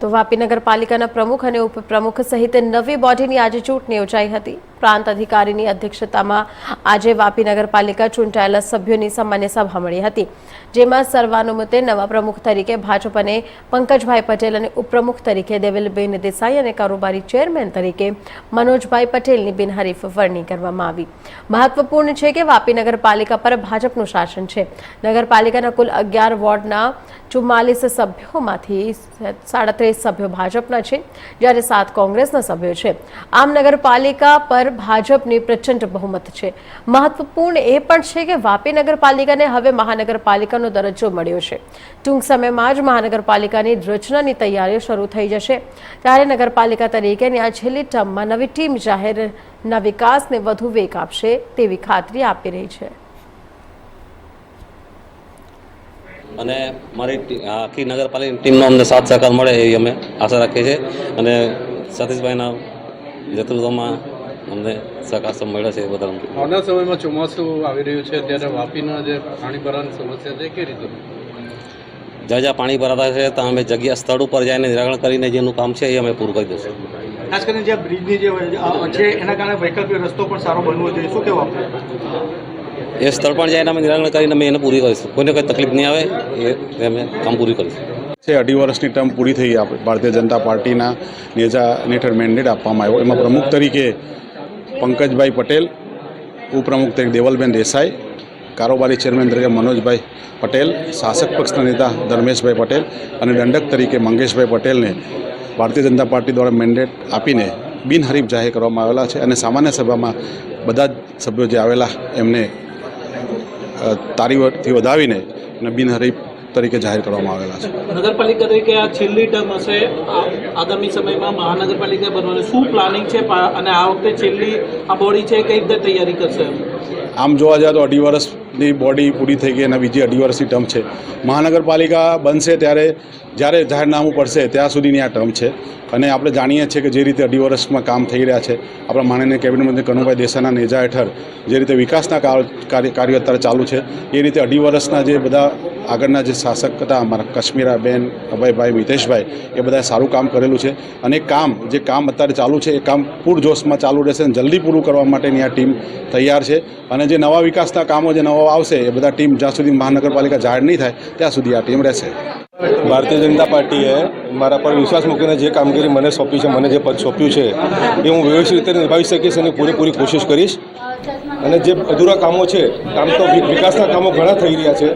તો વાપી નગરપાલિકાના પ્રમુખ અને ઉપપ્રમુખ સહિત નવી બોડીની આજે ચૂંટણી યોજાઈ હતી. પ્રાંત અધિકારીની અધ્યક્ષતામાં આજે વાપી નગરપાલિકા ચૂંટાયેલા સભ્યોની સામાન્ય સભા મળી હતી, જેમાં સર્વાનુમતે નવા પ્રમુખ તરીકે ભાજપને પંકજભાઈ પટેલ અને ઉપપ્રમુખ તરીકે દેવેલબેન દેસાઈ અને કારોબારી ચેરમેન તરીકે મનોજભાઈ પટેલની બિનહરીફ વરણી કરવામાં આવી. મહત્વપૂર્ણ છે કે વાપી નગરપાલિકા પર ભાજપનું શાસન છે. નગરપાલિકાના કુલ અગિયાર વોર્ડના ચુમ્માલીસ સભ્યોમાંથી સાડત્રીસ સભ્યો ભાજપના છે, જ્યારે સાત કોંગ્રેસના સભ્યો છે. આમ નગરપાલિકા પર ભાજપની પ્રચંડ બહુમત છે. મહત્વપૂર્ણ એ પણ છે કે વાપી નગરપાલિકાને હવે મહાનગરપાલિકાનો દરજ્જો મળ્યો છે. ટૂંક સમયમાં જ મહાનગરપાલિકાની રચનાની તૈયારીઓ શરૂ થઈ જશે. ત્યારે નગરપાલિકા તરીકેની આ છેલ્લી ટર્મમાં નવી ટીમ જાહેરના વિકાસને વધુ વેગ આપશે તેવી ખાતરી આપી રહી છે. અને મારી આખી નગરપાલિકાની ટીમનો અમને સાથ સહકાર મળે એવી અમે આશા રાખીએ છીએ. અને સતીશભાઈના નેતૃત્વમાં અમને સહકાર મળે છે એ બદલ આવનાર સમયમાં ચોમાસું આવી રહ્યું છે ત્યારે વાપીના જે પાણી ભરાવાની સમસ્યા છે કે રીતે? જ્યાં જ્યાં પાણી ભરાતા છે ત્યાં અમે જગ્યા સ્થળ ઉપર જઈને નિરાકરણ કરીને જેનું કામ છે એ અમે પૂરું કરી દઈશું. ખાસ કરીને જે બ્રિજની જે છે એના કારણે વૈકલ્પિક રસ્તો પણ સારો બનવો જોઈએ. શું કહેવા એ સ્થળ પણ જઈને અમે નિરાકરણ કરીને અમે એને પૂરી કરીશું. કોઈને કોઈ તકલીફ નહીં આવે એ અમે કામ પૂરી કરીશું. છે અઢી વર્ષની ટર્મ પૂરી થઈ. આપણે ભારતીય જનતા પાર્ટીના નેજા હેઠળ મેન્ડેટ આપવામાં આવ્યો. એમાં પ્રમુખ તરીકે પંકજભાઈ પટેલ, ઉપપ્રમુખ તરીકે દેવલબેન દેસાઈ, કારોબારી ચેરમેન તરીકે મનોજભાઈ પટેલ, શાસક પક્ષના નેતા ધર્મેશભાઈ પટેલ અને દંડક તરીકે મંગેશભાઈ પટેલને ભારતીય જનતા પાર્ટી દ્વારા મેન્ડેટ આપીને બિનહરીફ જાહેર કરવામાં આવેલા છે અને સામાન્ય સભામાં બધા જ સભ્યો જે આવેલા એમને તારીવથી વધાવીને અને બિનહરીફ તરીકે જાહેર કરવામાં આવેલા છે. નગરપાલિકા તરીકે આ છેલ્લી ટર્મ હશે. આગામી સમયમાં મહાનગરપાલિકા બનવાનું શું પ્લાનિંગ છે? અને આ વખતે છેલ્લી આ બોડી છે કઈ રીતે તૈયારી કરશે આમ જોવા જાય તો અઢી વર્ષની બોડી પૂરી થઈ ગઈ અને બીજી અઢી વર્ષની ટર્મ છે. મહાનગરપાલિકા બનશે ત્યારે જ્યારે જાહેરનામું પડશે ત્યાં સુધીની આ ટર્મ છે. અને આપણે જાણીએ છીએ કે જે રીતે અઢી વર્ષમાં કામ થઈ રહ્યા છે આપણા માનનીય કેબિનેટ મંત્રી કનુભાઈ દેસાઈના નેજા હેઠળ જે રીતે વિકાસના કાર- કાર્ય કાર્યો અત્યારે ચાલુ છે એ રીતે અઢી વર્ષના જે બધા આગળના જે શાસક હતા, અમારા કશ્મીરાબેન, અભયભાઈ, મિતેશભાઈ, એ બધાએ સારું કામ કરેલું છે. અને કામ, જે કામ અત્યારે ચાલુ છે, એ કામ પૂરજોશમાં ચાલુ રહેશે અને જલ્દી પૂરું કરવા માટેની આ ટીમ તૈયાર છે. અને જે નવા વિકાસના કામો જે નવા આવશે, એ બધા ટીમ જ્યાં સુધી મહાનગરપાલિકા જાહેર નહીં થાય, ત્યાં સુધી આ ટીમ રહેશે. ભારતીય જનતા પાર્ટીએ મારા પર વિશ્વાસ મૂકીને જે કામગીરી મને સોંપી છે, મને જે પદ સોંપ્યું છે, એ હું વ્યવસ્થિત રીતે નિભાવી શકીશ અને પૂરેપૂરી કોશિશ કરીશ. અને જે અધૂરા કામો છે કામ તો વિકાસના કામો ઘણા થઈ રહ્યા છે.